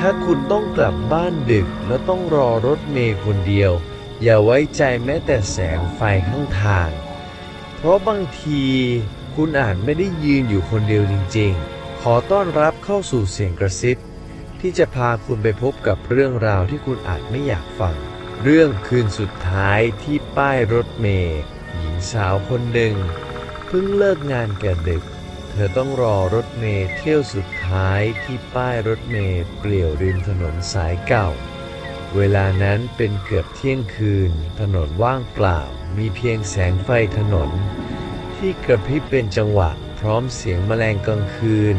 ถ้าคุณต้องกลับบ้านดึกแล้วต้องรอรถเมล์คนเดียว อย่าไว้ใจแม้แต่แสงไฟข้างทาง เพราะบางทีคุณอาจไม่ได้ยืนอยู่คนเดียวจริงๆ ขอต้อนรับเข้าสู่เสียงกระซิบ ที่จะพาคุณไปพบกับเรื่องราวที่คุณอาจไม่อยากฟัง เรื่องคืนสุดท้ายที่ป้ายรถเมล์หญิงสาวคนหนึ่งเพิ่งเลิกงานแก่ดึก ธอต้องรอรถเมล์เที่ยวสุดท้ายที่ป้ายรถเมล์เปลี่ยวริมถนนสายเก่า เวลานั้นเป็นเกือบเที่ยงคืน ถนนว่างเปล่า มีเพียงแสงไฟถนน ที่กระพริบเป็นจังหวะ พร้อมเสียงแมลงกลางคืน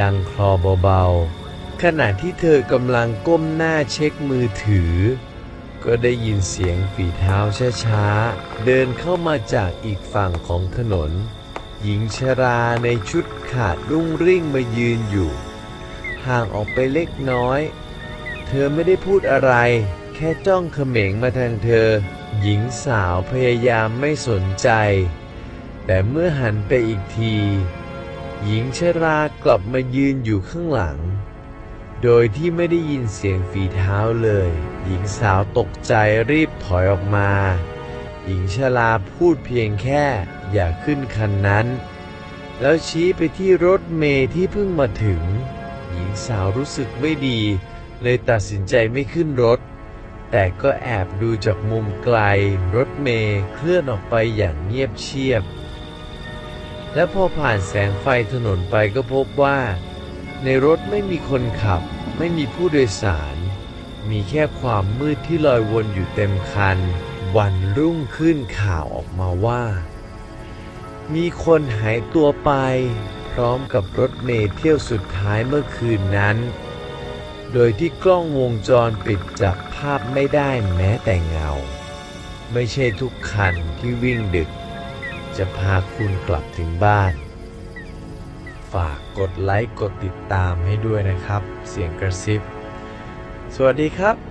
ดังคลอเบาๆ ขณะที่เธอกำลังก้มหน้าเช็คมือถือ ก็ได้ยินเสียงฝีเท้าช้าๆ เดินเข้ามาจากอีกฝั่งของถนน หญิงชราในชุดขาดรุ่งริ่งมายืนอยู่ ห่างออกไปเล็กน้อย เธอไม่ได้พูดอะไร แค่จ้องเขม็งมาทางเธอ หญิงสาวพยายามไม่สนใจ แต่เมื่อหันไปอีกที หญิงชรากลับมายืนอยู่ข้างหลัง โดยที่ไม่ได้ยินเสียงฝีเท้าเลย หญิงสาวตกใจรีบถอยออกมา หญิงชราพูดเพียงแค่อย่าขึ้นคันนั้น แล้วชี้ไปที่รถเมล์ที่เพิ่งมาถึง หญิงสาวรู้สึกไม่ดี เลยตัดสินใจไม่ขึ้นรถ แต่ก็แอบดูจากมุมไกล รถเมล์เคลื่อนออกไปอย่างเงียบเชียบ และพอผ่านแสงไฟถนนไปก็พบว่า ในรถไม่มีคนขับ ไม่มีผู้โดยสาร มีแค่ความมืดที่ลอยวนอยู่เต็มคัน วันรุ่งขึ้นข่าวออกมาว่า มีคนหายตัวไป พร้อมกับรถเมล์เที่ยวสุดท้ายเมื่อคืนนั้น โดยที่กล้องวงจรปิดจับภาพไม่ได้แม้แต่เงา ไม่ใช่ทุกคันที่วิ่งดึก จะพาคุณกลับถึงบ้าน ฝากกดไลค์กดติดตามให้ด้วยนะครับ เสียงกระซิบ สวัสดีครับ